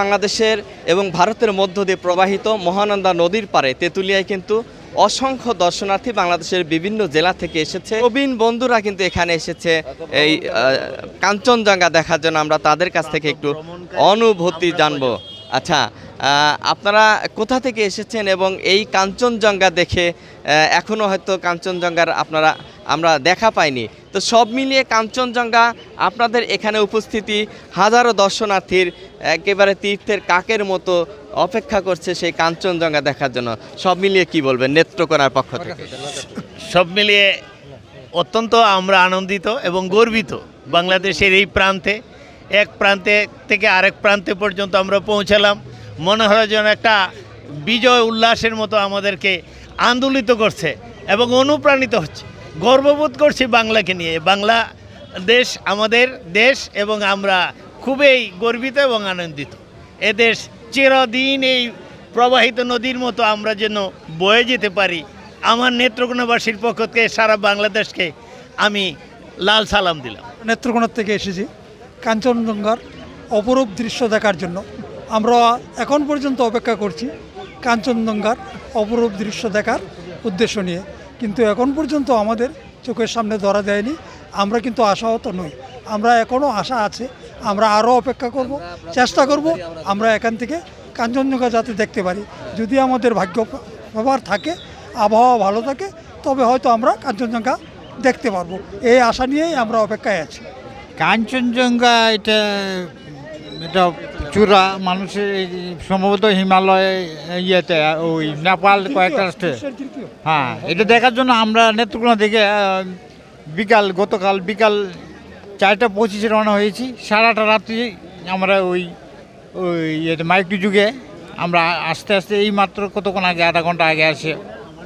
বাংলাদেশের এবং ভারতের মধ্য দিয়ে প্রবাহিত মহানন্দা নদীর পারে তেঁতুলিয়ায় কিন্তু অসংখ্য দর্শনার্থী বাংলাদেশের বিভিন্ন জেলা থেকে এসেছে। প্রবীণ বন্ধুরা কিন্তু এখানে এসেছে। এই কাঞ্চনজঙ্ঘা দেখার জন্য আমরা তাদের কাছ থেকে একটু অনুভূতি জানব। আচ্ছা আপনারা কোথা থেকে এসেছেন এবং এই কাঞ্চনজঙ্ঘা দেখে এখনও হয়তো কাঞ্চনজঙ্ঘার আপনারা, আমরা দেখা পাইনি। তো সব মিলিয়ে কাঞ্চনজঙ্ঘা আপনাদের এখানে উপস্থিতি, হাজারো দর্শনার্থীর একেবারে তীর্থের কাকের মতো অপেক্ষা করছে সেই কাঞ্চনজঙ্ঘা দেখার জন্য। সব মিলিয়ে কি বলবেন নেত্রকোনার পক্ষ থেকে? সব মিলিয়ে অত্যন্ত আমরা আনন্দিত এবং গর্বিত বাংলাদেশের এই প্রান্তে, এক প্রান্তে থেকে আরেক প্রান্তে পর্যন্ত আমরা পৌঁছালাম। মনে হয় যেন একটা বিজয় উল্লাসের মতো আমাদেরকে আন্দোলিত করছে এবং অনুপ্রাণিত হচ্ছে। গর্ববোধ করছি বাংলাকে নিয়ে। বাংলা দেশ আমাদের দেশ এবং আমরা খুবই গর্বিত এবং আনন্দিত। এ দেশ চিরদিন এই প্রবাহিত নদীর মতো আমরা যেন বয়ে যেতে পারি। আমার নেত্রকোনাবাসীর পক্ষ থেকে সারা বাংলাদেশকে আমি লাল সালাম দিলাম। নেত্রকোনার থেকে এসেছি কাঞ্চনজঙ্ঘার অপরূপ দৃশ্য দেখার জন্য। আমরা এখন পর্যন্ত অপেক্ষা করছি কাঞ্চনজঙ্ঘার অপরূপ দৃশ্য দেখার উদ্দেশ্য নিয়ে। কিন্তু এখন পর্যন্ত আমাদের চোখের সামনে ধরা দেয়নি। আমরা কিন্তু আশাহত নই। আমরা এখনও আশা আছে। আমরা আরও অপেক্ষা করব, চেষ্টা করব আমরা এখান থেকে কাঞ্চনজঙ্ঘা যাতে দেখতে পারি। যদি আমাদের ভাগ্য ব্যবহার থাকে, আবহাওয়া ভালো থাকে, তবে হয়তো আমরা কাঞ্চনজঙ্ঘা দেখতে পারব। এই আশা নিয়েই আমরা অপেক্ষায় আছি। কাঞ্চনজঙ্ঘা এটা এটা চূড়া মানুষের এই সম্ভবত হিমালয় ইয়েতে ওই নেপাল কয়েকটা রাষ্ট্রে। হ্যাঁ এটা দেখার জন্য আমরা নেত্রকোনা থেকে বিকাল গতকাল বিকাল চারটা পঁচিশে রওনা হয়েছি। সারাটা রাত্রি আমরা ওই ওই ইয়েতে মাইকটি যুগে আমরা আস্তে আস্তে এই মাত্র কতক্ষণ আগে আধা ঘণ্টা আগে আসে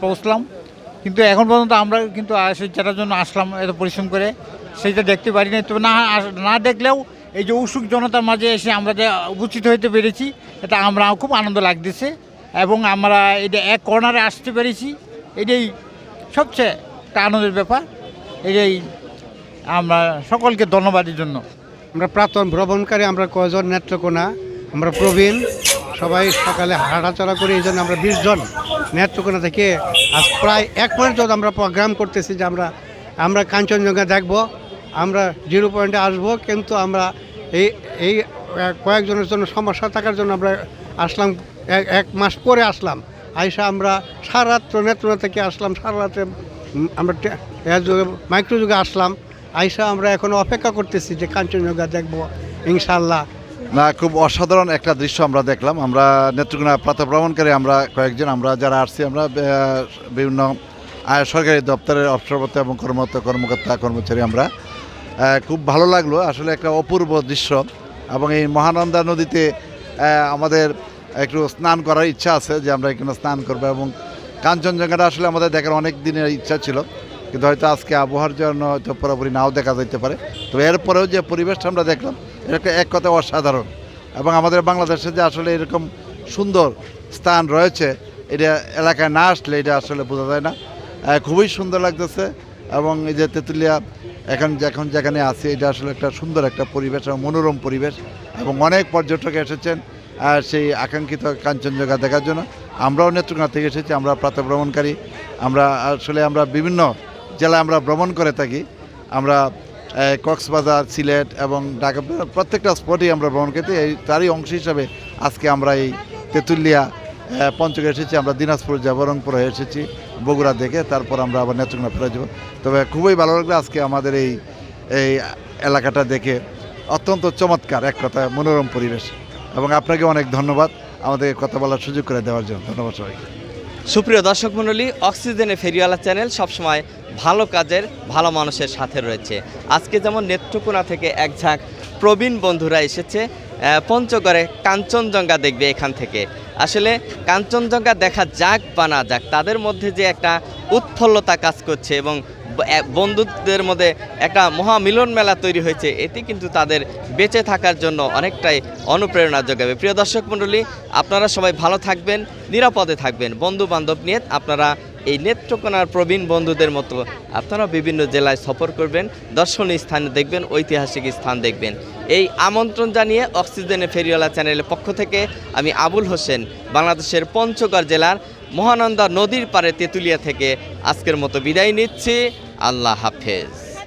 পৌঁছলাম। কিন্তু এখন পর্যন্ত আমরা কিন্তু সেই যেটার জন্য আসলাম এত পরিশ্রম করে। সেইটা দেখতে পারি না তবে না না দেখলেও এই যে উৎসুক জনতার মাঝে এসে আমরা যে উপস্থিত হইতে পেরেছি, এটা আমরা খুব আনন্দ লাগতেছে এবং আমরা এটা এক কর্নারে আসতে পেরেছি। এটাই সবচেয়ে একটা আনন্দের ব্যাপার। এটাই আমরা সকলকে ধন্যবাদের জন্য। আমরা প্রাক্তন ভ্রমণকারী, আমরা কয়জন নেত্রকোনা, আমরা প্রবীণ, সবাই সকালে হাঁটাচলা করি, এই জন্য আমরা বিশ জন নেত্রকোনা থেকে আজ প্রায় এক মাস যাবত আমরা প্রোগ্রাম করতেছি যে আমরা আমরা কাঞ্চনজঙ্ঘা দেখব। আমরা জিরো পয়েন্টে আসব, কিন্তু আমরা এই এই কয়েকজনের জন্য সমস্যা থাকার জন্য আমরা আসলাম, এক- মাস পরে আসলাম। আইসা আমরা সারা রাত্র নেত্রকোনা থেকে আসলাম সারা রাত্রে আমরা টে- এ যুগে, মাইক্রো যুগে আসলাম। আইসা আমরা এখন অপেক্ষা করতেছি যে কাঞ্চনজঙ্ঘা দেখব ইনশাল্লাহ না, খুব অসাধারণ একটা দৃশ্য আমরা দেখলাম। আমরা নেত্রকোনা প্রাতঃভ্রমণকারী আমরা কয়েকজন, আমরা যারা আসছি, আমরা বিভিন্ন সরকারি দপ্তরের অবসররত এবং কর্মরত কর্মকর্তা, কর্মচারী আমরা। খুব ভালো লাগল। আসলে একটা অপূর্ব দৃশ্য এবং এই মহানন্দা নদীতে আমাদের একটু স্নান করার ইচ্ছা আছে যে আমরা এখানে স্নান করব এবং কাঞ্চনজঙ্ঘাটা আসলে আমাদের দেখার অনেক দিনের ইচ্ছা ছিল। কিন্তু হয়তো আজকে আবহাওয়ার জন্য হয়তো পুরোপুরি নাও দেখা যেতে পারে। তো এরপরেও যে পরিবেশটা আমরা দেখলাম এটা এক কথা অসাধারণ। এবং আমাদের বাংলাদেশে যে আসলে এরকম সুন্দর স্থান রয়েছে, এটা এলাকায় না আসলে এটা আসলে বোঝা যায় না। খুবই সুন্দর লাগতেছে এবং এই যে তেঁতুলিয়া এখন এখন যেখানে আছি এটা আসলে একটা সুন্দর একটা পরিবেশ এবং মনোরম পরিবেশ এবং অনেক পর্যটক এসেছেন আহ, সেই আকাঙ্ক্ষিত কাঞ্চনজঙ্ঘা দেখার জন্য। আমরাও নেত্রকোনা থেকে এসেছি আমরা প্রাতঃ ভ্রমণকারী আমরা আসলে আমরা বিভিন্ন জেলায় আমরা ভ্রমণ করে থাকি। আমরা কক্সবাজার সিলেট এবং ঢাকা প্রত্যেকটা স্পটেই আমরা ভ্রমণ করতে এই তারই অংশ হিসাবে আজকে আমরা এই তেঁতুলিয়া পঞ্চগড়ে এসেছি। আমরা দিনাজপুর যাব এসেছি। বগুড়া দেখে তারপর আমরা আবার নেত্রকোনা ফিরে যাব। তবে খুবই ভালো লাগল আজকে আমাদের এই এই এলাকাটা দেখে। অত্যন্ত চমৎকার, এক কথা মনোরম পরিবেশ। এবং আপনাকে অনেক ধন্যবাদ আমাদের কথা বলার সুযোগ করে দেওয়ার জন্য। ধন্যবাদ সবাইকে। সুপ্রিয় দর্শক মণ্ডলী, অক্সিজেনে ফেরিওয়ালা চ্যানেল সবসময় ভালো কাজের, ভালো মানুষের সাথে রয়েছে। আজকে যেমন নেত্রকোনা থেকে এক ঝাঁক প্রবীণ বন্ধুরা এসেছে পঞ্চগড়ে কাঞ্চনজঙ্ঘা দেখবে এখান থেকে। আসলে কাঞ্চনজঙ্ঘা দেখা যাক বা না যাক, তাদের মধ্যে যে একটা উৎফুল্লতা কাজ করছে এবং বন্ধুত্বের মধ্যে একটা মহামিলন মেলা তৈরি হয়েছে, এটি কিন্তু তাদের বেঁচে থাকার জন্য অনেকটাই অনুপ্রেরণা যোগাবে। প্রিয় দর্শক মণ্ডলী, আপনারা সবাই ভালো থাকবেন, নিরাপদে থাকবেন। বন্ধু বান্ধব নিয়ে আপনারা এই নেত্রকোনার প্রবীণ বন্ধুদের মতো আপনারা বিভিন্ন জেলায় সফর করবেন, দর্শনীয় স্থানে দেখবেন, ঐতিহাসিক স্থান দেখবেন। এই আমন্ত্রণ জানিয়ে অক্সিজেনে ফেরিওয়ালা চ্যানেলের পক্ষ থেকে আমি আবুল হোসেন, বাংলাদেশের পঞ্চগড় জেলার মহানন্দা নদীর পারে তেঁতুলিয়া থেকে আজকের মতো বিদায় নিচ্ছি। আল্লাহ হাফেজ